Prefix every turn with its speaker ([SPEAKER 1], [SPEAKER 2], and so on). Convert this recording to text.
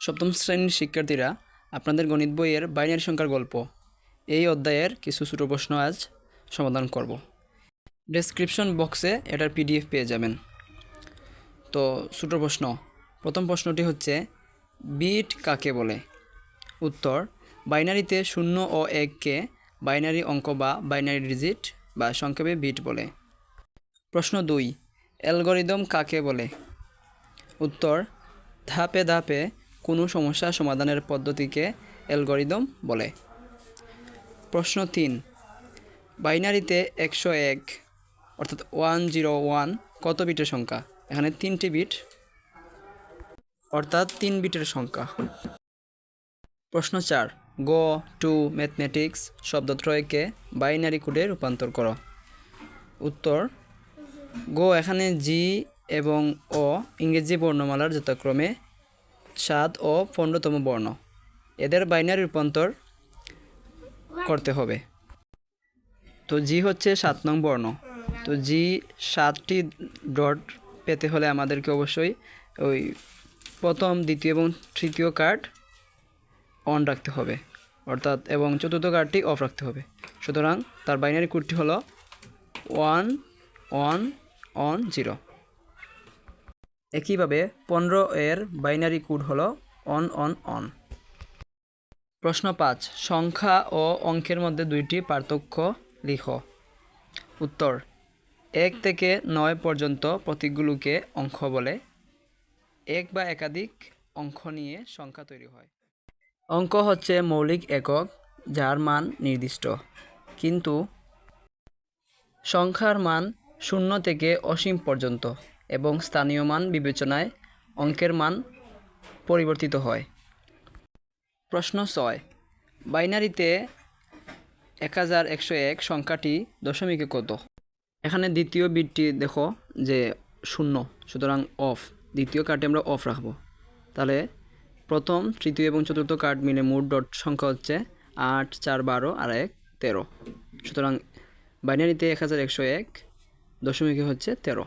[SPEAKER 1] সপ্তম শ্রেণির শিক্ষার্থীরা আপনাদের গণিত বইয়ের বাইনারি সংখ্যার গল্প। এই অধ্যায়ের কিছু ছোটো প্রশ্ন আজ সমাধান করব। ডেসক্রিপশন বক্সে এটার পিডিএফ পেয়ে যাবেন। তো ছোটো প্রশ্ন, প্রথম প্রশ্নটি হচ্ছে, বিট কাকে বলে? উত্তর, বাইনারিতে শূন্য ও এককে বাইনারি অঙ্ক বা বাইনারি ডিজিট বা সংক্ষেপে বিট বলে। প্রশ্ন দুই, অ্যালগোরিদম কাকে বলে? উত্তর, ধাপে ধাপে কোনো সমস্যা সমাধানের পদ্ধতিকে অ্যালগরিদম বলে। প্রশ্ন তিন, বাইনারিতে একশো এক, অর্থাৎ ওয়ান জিরো ওয়ান, কত বিটের সংখ্যা? এখানে তিনটি বিট, অর্থাৎ তিন বিটের সংখ্যা। প্রশ্ন চার, গো, টু, ম্যাথমেটিক্স, শব্দত্রয়কে বাইনারি কোডে রূপান্তর করো। উত্তর, গো, এখানে জি এবং ও ইংরেজি বর্ণমালার যথাক্রমে সাত ও পনেরোতম বর্ণ। এদের বাইনারি রূপান্তর করতে হবে। তো জি হচ্ছে সাত নং বর্ণ। তো জি সাতটি ডট পেতে হলে আমাদেরকে অবশ্যই ওই প্রথম, দ্বিতীয় এবং তৃতীয় কার্ড অন রাখতে হবে। অর্থাৎ এবং চতুর্থ কার্ডটি অফ রাখতে হবে। সুতরাং তার বাইনারি কোডটি হলো ওয়ান ওয়ান অন জিরো একইভাবে পনেরো এর বাইনারি কোড হলো অন অন অন। প্রশ্ন পাঁচ, সংখ্যা ও অঙ্কের মধ্যে দুইটি পার্থক্য লিখো। উত্তর, এক থেকে নয় পর্যন্ত প্রতীকগুলোকে অঙ্ক বলে। এক বা একাধিক অঙ্ক নিয়ে সংখ্যা তৈরি হয়। অঙ্ক হচ্ছে মৌলিক একক, যার মান নির্দিষ্ট। কিন্তু সংখ্যার মান শূন্য থেকে অসীম পর্যন্ত। এবং স্থানীয় মান বিবেচনায় অঙ্কের মান পরিবর্তিত হয়। প্রশ্ন ছয়। বাইনারিতে এক হাজার একশো এক সংখ্যাটি দশমিকে কত? এখানে দ্বিতীয় বিটটি দেখো যে শূন্য, সুতরাং অফ দ্বিতীয় কার্ডটি আমরা অফ রাখব। তাহলে প্রথম, তৃতীয় এবং চতুর্থ কার্ড মিলে মোট ডট সংখ্যা হচ্ছে আট, চার, বারো, আর এক, তেরো। সুতরাং বাইনারিতে এক হাজার একশো এক দশমিকে হচ্ছে তেরো।